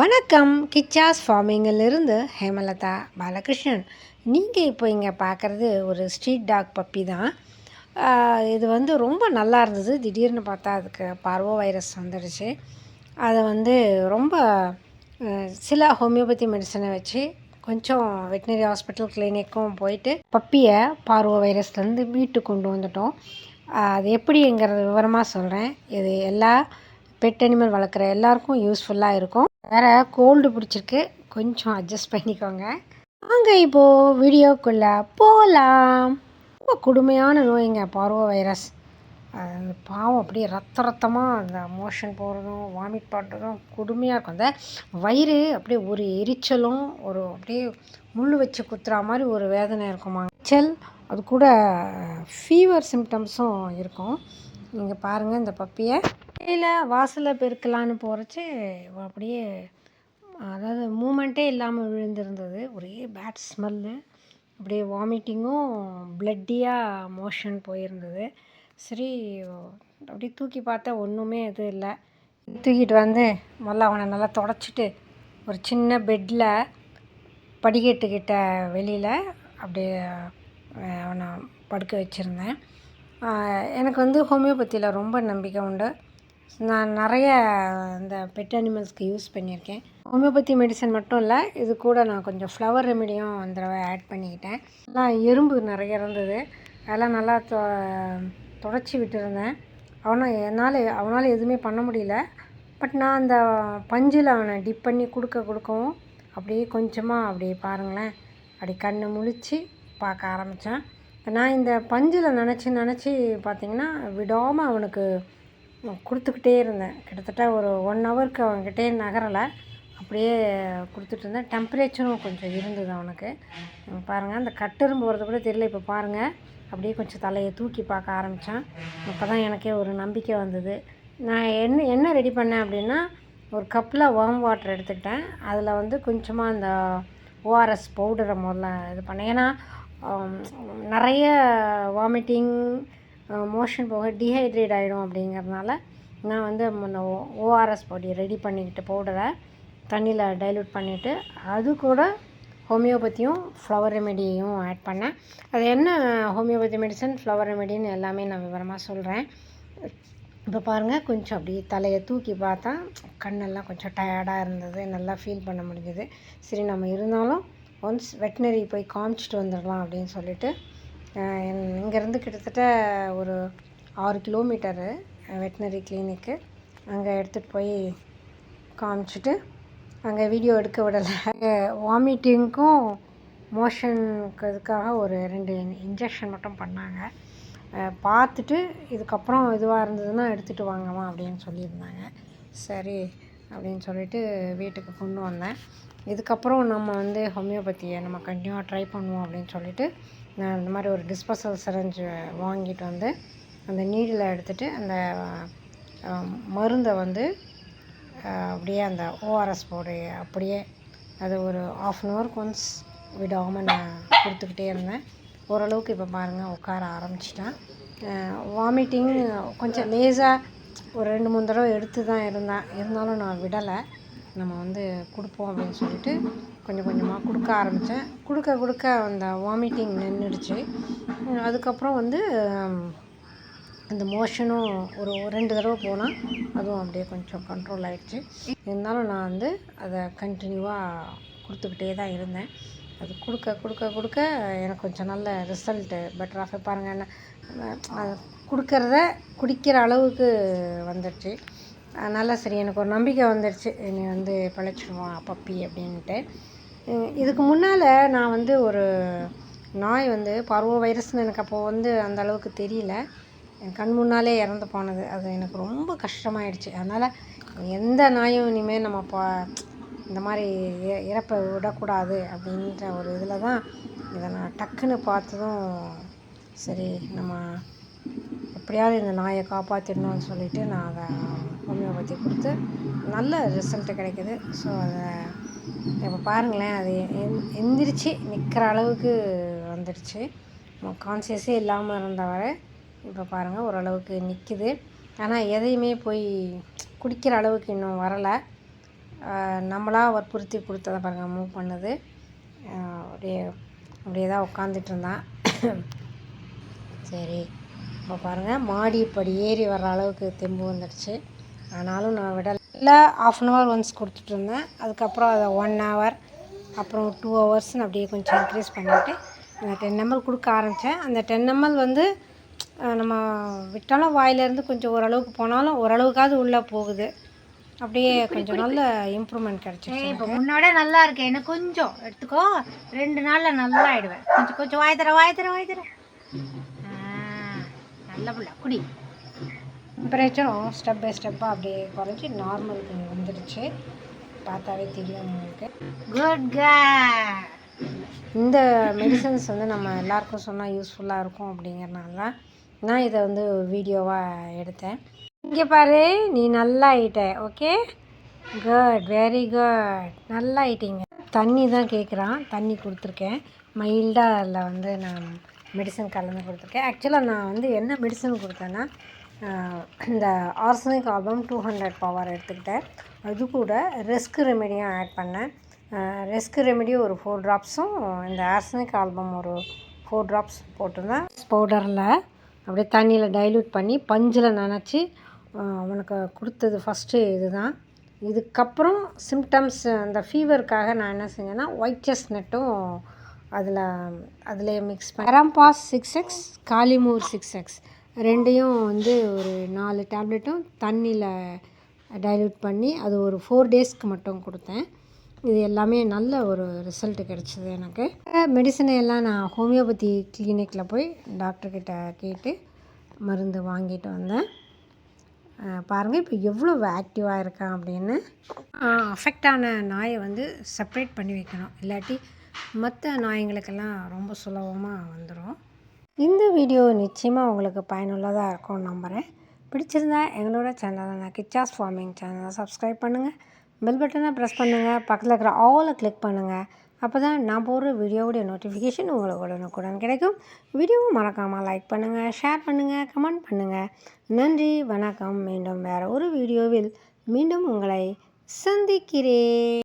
வணக்கம் கிச்சாஸ் ஃபார்மிங்கிலிருந்து ஹேமலதா பாலகிருஷ்ணன். நீங்கள் இப்போ இங்கே பார்க்குறது ஒரு ஸ்ட்ரீட் டாக் பப்பி தான். இது வந்து ரொம்ப நல்லா இருந்தது. திடீர்னு பார்த்தா அதுக்கு பார்வோ வைரஸ் வந்துடுச்சு. அதை வந்து ரொம்ப சில ஹோமியோபதி மெடிசனை வச்சு கொஞ்சம் வெட்டினரி ஹாஸ்பிட்டல் கிளினிக்கும் போயிட்டு பப்பியை பார்வோ வைரஸ்லேருந்து மீட்டு கொண்டு வந்துட்டோம். அது எப்படிங்கிறத விவரமாக சொல்கிறேன் இது எல்லா பெட் அனிமல் வளர்க்குற எல்லாருக்கும் யூஸ்ஃபுல்லாக இருக்கும். வேறு கோல்டு பிடிச்சிருக்கு. கொஞ்சம் அட்ஜஸ்ட் பண்ணிக்கோங்க. வாங்க இப்போது வீடியோக்குள்ளே போகலாம் ரொம்ப கொடுமையான நோய்ங்க பார்வோ வைரஸ். அந்த பாவம் அப்படியே ரத்த ரத்தமாக அந்த மோஷன் போகிறதும் வாமிட் பண்ணுறதும் கொடுமையாக இருக்கும். அந்த வயிறு அப்படியே ஒரு எரிச்சலும் ஒரு அப்படியே முள் வச்சு குத்துற மாதிரி ஒரு வேதனை இருக்குமா? எரிச்சல் அது கூட ஃபீவர் சிம்டம்ஸும் இருக்கும். நீங்கள் பாருங்கள் இந்த பப்பியை. இல்லை வாசலை பெருக்கலான்னு போகிறச்சு அப்படியே அதாவது மூமெண்ட்டே இல்லாமல் விழுந்திருந்தது. ஒரே பேட் ஸ்மெல்லு அப்படியே வாமிட்டிங்கும் பிளட்டியாக மோஷன் போயிருந்தது. சரி அப்படியே தூக்கி பார்த்தா ஒன்றுமே இது இல்லை. தூக்கிட்டு வந்து முதல்ல அவனை நல்லா தொடச்சிட்டு ஒரு சின்ன பெட்டில் படிக்கட்டுக்கிட்ட வெளியில் அப்படியே அவனை படுக்க வச்சுருந்தேன். எனக்கு வந்து ஹோமியோபதியில் ரொம்ப நம்பிக்கை உண்டு. நான் நிறைய இந்த பெட் அனிமல்ஸ்க்கு யூஸ் பண்ணியிருக்கேன். ஹோமியோபதி மெடிசன் மட்டும் இல்லை இது கூட நான் கொஞ்சம் ஃப்ளவர் ரெமிடியும் அந்த தடவை ஆட் பண்ணிக்கிட்டேன். எல்லாம் எறும்பு நிறைய இருந்தது. அதெல்லாம் நல்லா தொ தொடச்சி விட்டுருந்தேன். அவனை என்னால் அவனால் எதுவுமே பண்ண முடியல. பட் நான் அந்த பஞ்சில் அவனை டிப் பண்ணி கொடுக்க கொடுக்கவும் அப்படியே கொஞ்சமாக அப்படியே பாருங்களேன். அப்படி கண்ணை முழிச்சு பார்க்க ஆரம்பித்தேன் நான் இந்த பஞ்சில் நினச்சி நினச்சி பார்த்தீங்கன்னா விடாமல் அவனுக்கு கொடுத்துக்கிட்டே இருந்தேன். கிட்டத்தட்ட ஒரு ஒன் ஹவருக்கு அவன்கிட்டே நகரலை. அப்படியே கொடுத்துட்டு இருந்தேன். டெம்பரேச்சரும் கொஞ்சம் இருந்தது அவனுக்கு. பாருங்கள் அந்த கட்டெரும்பு வரது கூட தெரியல. இப்போ பாருங்கள் அப்படியே கொஞ்சம் தலையை தூக்கி பார்க்க ஆரம்பித்தான் அப்போ தான் எனக்கே ஒரு நம்பிக்கை வந்தது. நான் என்ன என்ன ரெடி பண்ணேன் அப்படின்னா ஒரு கப்பில் வார்ம் வாட்டர் எடுத்துக்கிட்டேன். அதில் வந்து கொஞ்சமாக அந்த ஓஆர்எஸ் பவுடரை முதல்ல இது பண்ணேன். ஏன்னா நிறைய வாமிட்டிங் மோஷன் போக டீஹைட்ரேட் ஆகிடும் அப்படிங்கிறதுனால நான் வந்து அந்த ஓஆர்எஸ் பொடி ரெடி பண்ணிக்கிட்டு பவுடரை தண்ணியில் டைல்யூட் பண்ணிவிட்டு அது கூட ஹோமியோபதியும் ஃப்ளவர் ரெமெடியும் ஆட் பண்ணேன். அது என்ன ஹோமியோபதி மெடிசன் ஃப்ளவர் ரெமெடின்னு எல்லாமே நான் விவரமாக சொல்கிறேன் இப்போ பாருங்கள் கொஞ்சம் அப்படியே தலையை தூக்கி பார்த்தா கண்ணெல்லாம் கொஞ்சம் டயர்டாக இருந்தது நல்லா ஃபீல் பண்ண முடிஞ்சது. சரி நம்ம இருந்தாலும் ஒன்ஸ் வெட்டினரி போய் காமிச்சிட்டு வந்துடலாம் அப்படின்னு சொல்லிட்டு இங்கேருந்து கிட்டத்தட்ட ஒரு ஆறு கிலோமீட்டரு வெட்டினரி கிளினிக்கு. அங்கே எடுத்துகிட்டு போய் காமிச்சிட்டு அங்கே வீடியோ எடுக்க விடலை. வாமிட்டிங்க்கும் மோஷனுக்கு இதுக்காக ஒரு ரெண்டு இன்ஜெக்ஷன் மட்டும் பண்ணாங்க. பார்த்துட்டு இதுக்கப்புறம் இதுவாக இருந்ததுன்னா எடுத்துகிட்டு வாங்கம்மா அப்படின்னு சொல்லியிருந்தாங்க. சரி அப்படின்னு சொல்லிட்டு வீட்டுக்கு கொண்டு வந்தேன். இதுக்கப்புறம் நம்ம வந்து ஹோமியோபதியை நம்ம கண்டினியூவாக ட்ரை பண்ணுவோம் அப்படின்னு சொல்லிட்டு நான் இந்த மாதிரி ஒரு டிஸ்போசல் சிரஞ்சு வாங்கிட்டு வந்து அந்த நீடில் எடுத்துகிட்டு அந்த மருந்தை வந்து அப்படியே அந்த ஓஆர்எஸ் போடு அப்படியே அது ஒரு ஆஃப் அன் ஹவருக்கு ஒன்ஸ் விடாமல் நான் கொடுத்துக்கிட்டே இருந்தேன். ஓரளவுக்கு இப்போ பாருங்கள் உட்கார ஆரம்பிச்சிட்டான். வாமிட்டிங் கொஞ்சம் லேசாக ஒரு ரெண்டு மூணு தடவை எடுத்து தான் இருந்தேன் இருந்தாலும் நான் விடலை. நம்ம வந்து கொடுப்போம் அப்படின்னு சொல்லிட்டு கொஞ்சம் கொஞ்சமாக கொடுக்க ஆரம்பித்தேன் கொடுக்க கொடுக்க அந்த வாமிட்டிங் நின்றுடுச்சு அதுக்கப்புறம் வந்து அந்த மோஷனும் ஒரு ரெண்டு தடவை போனால் அதுவும் அப்படியே கொஞ்சம் கண்ட்ரோல் ஆகிடுச்சு இருந்தாலும் நான் வந்து அதை கண்டினியூவாக கொடுத்துக்கிட்டே தான் இருந்தேன். அது கொடுக்க கொடுக்க கொடுக்க எனக்கு கொஞ்சம் நல்ல ரிசல்ட்டு பெட்டராக பாருங்கள் என்ன கொடுக்கறத குடிக்கிற அளவுக்கு வந்துடுச்சு. அதனால் சரி. எனக்கு ஒரு நம்பிக்கை வந்துடுச்சு நீ வந்து பிழைச்சிடுவான் பப்பி அப்படின்ட்டு. இதுக்கு முன்னால் நான் வந்து ஒரு நாய் வந்து பருவ வைரஸ்னு எனக்கு அப்போது வந்து அந்த அளவுக்கு தெரியல. என் கண் முன்னாலே இறந்து போனது. அது எனக்கு ரொம்ப கஷ்டமாயிடுச்சு. அதனால் எந்த நாயும் இனிமேல் நம்ம பா இந்த மாதிரி இ- இறப்பை விடக்கூடாது அப்படின்ற ஒரு இதில் தான் இதை நான் டக்குன்னு பார்த்ததும் சரி நம்ம எப்படியாவது இந்த நாயை காப்பாற்றிடணும்னு சொல்லிவிட்டு நான் அதை ஹோமியோபதி கொடுத்து நல்ல ரிசல்ட்டு கிடைக்குது. ஸோ அதை இப்போ பாருங்களேன் அது எந் எந்திரிச்சு நிற்கிற அளவுக்கு வந்துடுச்சு. கான்சியஸே இல்லாமல் இருந்தவரை இப்போ பாருங்கள் ஓரளவுக்கு நிற்கிது ஆனால் எதையுமே போய் குடிக்கிற அளவுக்கு இன்னும் வரலை. நம்மளாக வற்புறுத்தி கொடுத்ததை பாருங்கள் மூவ் பண்ணுது. அப்படியே அப்படியே தான் உட்காந்துட்டு இருந்தான். சரி. இப்போ பாருங்கள் மாடி படி ஏறி வர்ற அளவுக்கு தெம்பு வந்துடுச்சு. ஆனாலும் நான் விடல. இல்லை ஆஃப் அன் ஹவர் ஒன்ஸ் கொடுத்துட்டு இருந்தேன். அதுக்கப்புறம் அதை ஒன் ஹவர் அப்புறம் டூ ஹவர்ஸ்னு அப்படியே கொஞ்சம் இன்க்ரீஸ் பண்ணிவிட்டு அந்த டென் எம்எல் கொடுக்க ஆரம்பித்தேன் அந்த டென் எம்எல் வந்து நம்ம விட்டாலும் வாயிலேருந்து கொஞ்சம் ஓரளவுக்கு போனாலும் ஓரளவுக்காவது உள்ளே போகுது. அப்படியே கொஞ்சம் நல்ல இம்ப்ரூவ்மெண்ட் கிடச்சிருச்சு இப்போ முன்னோட நல்லா இருக்கு. எனக்கு கொஞ்சம் எடுத்துக்கோ. ரெண்டு நாளில் நல்லா ஆயிடுவேன். கொஞ்சம் கொஞ்சம் வாய் தர வாய் தர வாய் தர நல்ல புள்ள குடி. டெம்பரேச்சரும் ஸ்டெப் பை ஸ்டெப்பாக அப்படியே குறைஞ்சி நார்மலுக்கு வந்துடுச்சு. பார்த்தாவே தெரியும் உங்களுக்கு. குட் இந்த மெடிசன்ஸ் வந்து நம்ம எல்லாருக்கும் சொன்னால் யூஸ்ஃபுல்லாக இருக்கும் அப்படிங்கிறனால தான் நான் இதை வந்து வீடியோவாக எடுத்தேன். இங்கே பாரு நீ நல்லா ஆயிட்ட ஓகே குட் வெரி குட் நல்லா ஆயிட்டீங்க. தண்ணி தான் கேட்குறான் தண்ணி கொடுத்துருக்கேன். மைல்டாக அதில் வந்து நான் மெடிசன் கலந்து கொடுத்துருக்கேன். ஆக்சுவலாக நான் வந்து என்ன மெடிசன் கொடுத்தேன்னா இந்த arsenic album two hundred power எடுத்துக்கிட்டேன். அது கூட ரெஸ்க் ரெமெடியும் ஆட் பண்ணேன். ரெஸ்க் ரெமெடி ஒரு ஃபோர் ட்ராப்ஸும் இந்த ஆர்சனிக் ஆல்பம் ஒரு ஃபோர் ட்ராப்ஸ் போட்டிருந்தேன். பவுடரில் அப்படியே தண்ணியில் டைல்யூட் பண்ணி பஞ்சில் நினச்சி அவனுக்கு கொடுத்தது ஃபஸ்ட்டு இதுதான். இதுக்கப்புறம் சிம்டம்ஸ் அந்த ஃபீவருக்காக நான் என்ன செஞ்சேன்னா ஒயிட் செஸ்னட்டும் அதில் அதில் மிக்ஸ் பண்ணி six X kali mur six X ரெண்டையும் வந்து ஒரு நாலு டேப்லெட்டும் தண்ணியில் டைல்யூட் பண்ணி அது ஒரு ஃபோர் டேஸ்க்கு மட்டும் கொடுத்தேன். இது எல்லாமே நல்ல ஒரு ரிசல்ட் கிடச்சிது எனக்கு. மெடிசனை எல்லாம் நான் ஹோமியோபதி கிளினிக்கில் போய் டாக்டர்கிட்ட கேட்டு மருந்து வாங்கிட்டு வந்தேன். பாருங்கள் இப்போ எவ்வளோ ஆக்டிவாக இருக்கான் அப்படின்னு. அஃபெக்ட் ஆன நாயை வந்து செப்ரேட் பண்ணி வைக்கணும். இல்லாட்டி மற்ற நாய்ங்களுக்கெல்லாம் ரொம்ப சுலபமாக வந்துடும் இந்த வீடியோ நிச்சயமாக உங்களுக்கு பயனுள்ளதாக இருக்கும்னு நம்புகிறேன் பிடிச்சிருந்தா எங்களோட சேனலான நான் கிச்சாஸ் ஃபார்மிங் சேனலை சப்ஸ்கிரைப் பண்ணுங்கள் பெல் பட்டனை ப்ரெஸ் பண்ணுங்கள் பக்கத்தில் இருக்கிற ஆலை கிளிக் பண்ணுங்கள் அப்போ தான் நான் போடுற வீடியோவுடைய நோட்டிஃபிகேஷன் உங்களுக்கு உடனுக்குடன் கிடைக்கும். வீடியோவும் மறக்காமல் லைக் பண்ணுங்கள் ஷேர் பண்ணுங்கள் கமெண்ட் பண்ணுங்கள் நன்றி வணக்கம். மீண்டும் வேறு ஒரு வீடியோவில் மீண்டும் உங்களை சந்திக்கிறேன்.